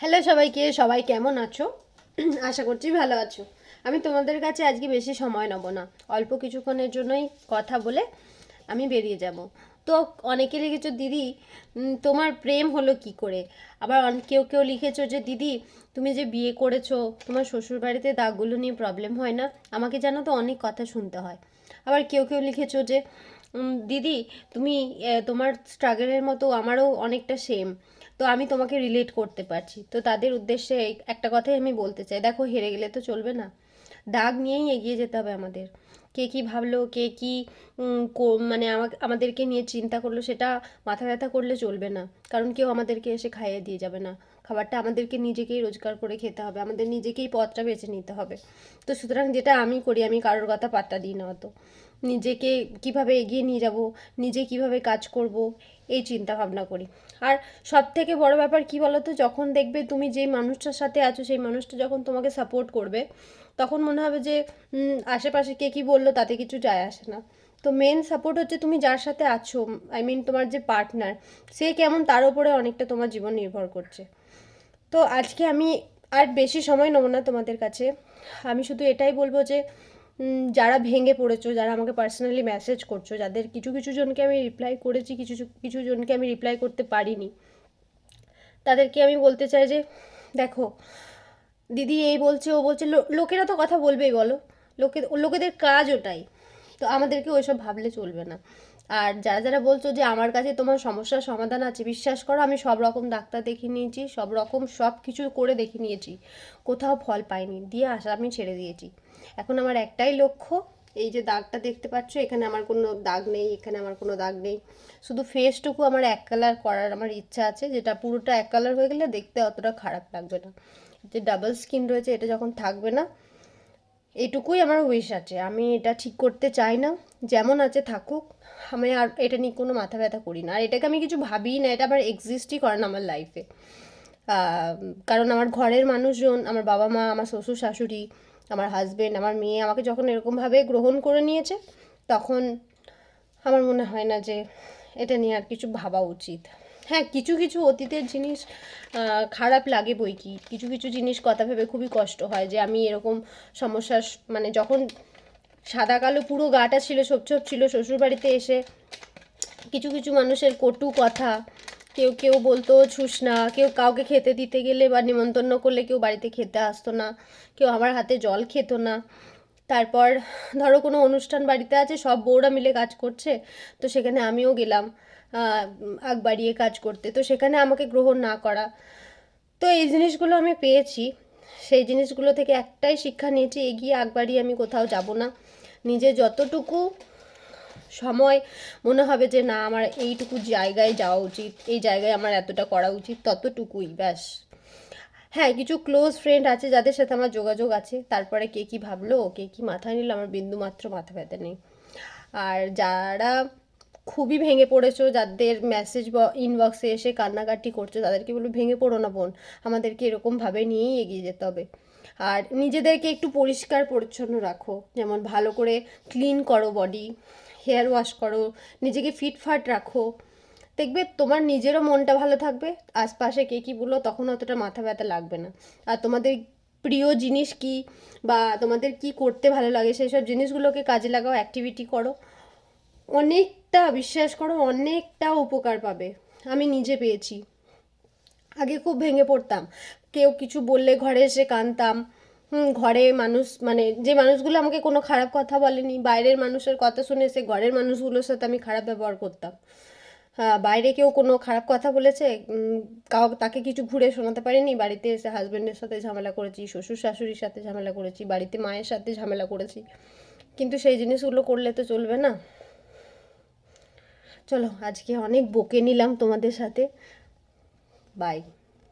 Hello সবাইকে, সবাই কেমন আছো? আশা করছি ভালো আছো। আমি তোমাদের কাছে আজকে বেশি সময় নেব না। অল্প কিছুক্ষণের জন্যই কথা বলে আমি বেরিয়ে যাব। তো অনেকে লিখেছো, দিদি তোমার প্রেম হলো কি করে? আবার কেউ কেউ লিখেছো যে, দিদি, তুমি যে বিয়ে করেছ, তোমার শ্বশুরবাড়িতে দাগগুলো নিয়ে প্রবলেম হয় না? আমাকে জানো তো অনেক কথা শুনতে হয়। আবার কেউ কেউ লিখেছো যে দিদি, তুমি তোমার স্ট্রাগলের মতো আমারও অনেকটা সেম তো আমি তোমাকে রিলেট করতে পারছি। তো তাদের উদ্দেশ্যে একটা কথাই আমি বলতে চাই। দেখো, হেরে গেলে তো চলবে না। দাগ নিয়েই এগিয়ে যেতে হবে আমাদের। কে কী ভাবলো, কে কী মানে আমাদেরকে নিয়ে চিন্তা করল, সেটা মাথা ব্যথা করলে চলবে না। কারণ কেউ আমাদেরকে এসে খাইয়ে দিয়ে যাবে না। খাবারটা আমাদেরকে নিজেকেই রোজগার করে খেতে হবে। আমাদের নিজেকেই পথটা বেছে নিতে হবে। তো সুতরাং যেটা আমি করি, আমি কারোর কথা পাত্তা দিই না অত। নিজেকে কীভাবে এগিয়ে নিয়ে যাব, নিজে কীভাবে কাজ করব, এই চিন্তা ভাবনা করি। আর সব থেকে বড় ব্যাপার কি বলো তো যখন দেখবে তুমি যেই মানুষটার সাথে আছো, সেই মানুষটা যখন তোমাকে সাপোর্ট করবে, তখন মনে হবে যে আশেপাশে কে কি বলল তাতে কিছু যায় আসে না। তো মেন সাপোর্ট হচ্ছে তুমি যার সাথে আছো আই মিন তোমার যে পার্টনার সে কেমন তার উপরে অনেকটা তোমার জীবন নির্ভর করছে। তো আজকে আমি আর বেশি সময় নেব না তোমাদের কাছে। আমি শুধু এটাই বলব যে যারা ভেঙে পড়েছো, যারা আমাকে পার্সোনালি মেসেজ করছ, যাদের কিছু কিছু জনকে আমি রিপ্লাই করেছি, কিছু কিছু জনকে আমি রিপ্লাই করতে পারিনি, তাদেরকে আমি বলতে চাই যে, দেখো, দিদি এই বলছে, ও বলছে লোকেরা তো কথা বলবেই বলো, লোকে, লোকেদের কাজ ওটাই, তো আমাদেরকে ওইসব ভাবলে চলবে না। আর যারা যারা বলছো যে আমার কাছে তোমার সমস্যার সমাধান আছে, বিশ্বাস করো, আমি সব রকম ডাক্তার দেখিয়ে নিয়েছি, সব রকম সব কিছু করে দেখে নিয়েছি। কোথাও ফল পাইনি, দিয়ে আসা আমি ছেড়ে দিয়েছি। এখন আমার একটাই লক্ষ্য, এই যে দাগটা দেখতে পাচ্ছ, এখানে আমার কোনো দাগ নেই, এখানে আমার কোনো দাগ নেই। শুধু ফেসটুকু আমার এক কালার করার আমার ইচ্ছা আছে, যেটা পুরোটা এক কালার হয়ে গেলে দেখতে অতটা খারাপ লাগবে না। যে ডাবল স্কিন রয়েছে, এটা যখন থাকবে না এইটুকুই আমার উইশ আছে। আমি এটা ঠিক করতে চাই না। যেমন আছে, থাকুক। আমি আর এটা নিয়ে কোনো মাথা ব্যথা করি না। আর এটাকে আমি কিছু ভাবিই না। এটা আমার এক্সিস্টই করে না আমার লাইফে কারণ আমার ঘরের মানুষজন, আমার বাবা মা, আমার শ্বশুর শাশুড়ি, আমার হাজবেন্ড আমার মেয়ে আমাকে যখন এরকমভাবে গ্রহণ করে নিয়েছে, তখন আমার মনে হয় না যে এটা নিয়ে আর কিছু ভাবা উচিত। হ্যাঁ কিছু কিছু অতীতের জিনিস খারাপ লাগে বই কি? কিছু কিছু জিনিস কথা ভেবে খুবই কষ্ট হয় যে আমি এরকম সমস্যার মানে যখন সাদা কালো পুরো গাটা ছিল, ছোপ ছোপ ছিল শ্বশুরবাড়িতে এসে, কিছু কিছু মানুষের কটু কথা, কেউ কেউ বলতো ছুস না, কেউ কাউকে খেতে দিতে গেলে বা নিমন্ত্রণ করলে কেউ বাড়িতে খেতে আসতো না, কেউ আমার হাতে জল খেত না। তারপর ধরো কোনো অনুষ্ঠান বাড়িতে আছে, সব বউরা মিলে কাজ করছে, তো সেখানে আমিও গেলাম। আগ বাড়িয়ে কাজ করতে। তো সেখানে আমাকে গ্রহণ না করা। তো এই জিনিসগুলো আমি পেয়েছি। সেই জিনিসগুলো থেকে একটাই শিক্ষা নিয়েছি, এগিয়ে আগ বাড়িয়ে আমি কোথাও যাব না। নিজে যতটুকু সময় মনে হবে যে, না, আমার এইটুকু জায়গায় যাওয়া উচিত, এই জায়গায় আমার এতটা করা উচিত, ততটুকুই, ব্যাস। হ্যাঁ কিছু ক্লোজ ফ্রেন্ড আছে যাদের সাথে আমার যোগাযোগ আছে। তারপরে কে কি ভাবলো, কে কি মাথায় নিল, আমার বিন্দু মাত্র মাথা ব্যথা নেই। আর যারা খুবই ভেঙে পড়েছো, যাদের মেসেজ ইনবক্সে এসে কান্নাকাটি করছ, তাদেরকে বলব ভেঙে পড়ো না বোন, আমাদেরকে এরকমভাবে নিয়েই এগিয়ে যেতে হবে। আর নিজেদেরকে একটু পরিষ্কার পরিচ্ছন্ন রাখো, যেমন ভালো করে ক্লিন করো বডি হেয়ার ওয়াশ করো, নিজেকে ফিটফাট রাখো। দেখবে তোমার নিজেরও মনটা ভালো থাকবে, আশপাশে কে কী বলল তখন অতটা মাথা ব্যথা লাগবে না। আর তোমাদের প্রিয় জিনিস কি বা তোমাদের কি করতে ভালো লাগে, সেই সব জিনিসগুলোকে কাজে লাগাও অ্যাক্টিভিটি করো। অনেকটা বিশ্বাস করো অনেকটা উপকার পাবে। আমি নিজে পেয়েছি। আগে খুব ভেঙে পড়তাম। কেউ কিছু বললে ঘরে এসে কাঁদতাম ঘরে মানুষ মানে যে মানুষগুলো আমাকে কোনো খারাপ কথা বলেনি বাইরের মানুষের কথা শুনে সে ঘরের মানুষগুলোর সাথে আমি খারাপ ব্যবহার করতাম। আহ, বাইরে কেউ কোনো খারাপ কথা বলেছে কাউ তাকে কিছু ঘুরে শোনাতে পারিনি। বাড়িতে এসে হাজব্যান্ডের সাথে ঝামেলা করেছি শ্বশুর শাশুড়ির সাথে ঝামেলা করেছি বাড়িতে মায়ের সাথে ঝামেলা করেছি। কিন্তু সেই জিনিসগুলো করলে তো চলবে না। চলো আজকে অনেক বকে নিলাম তোমাদের সাথে। বাই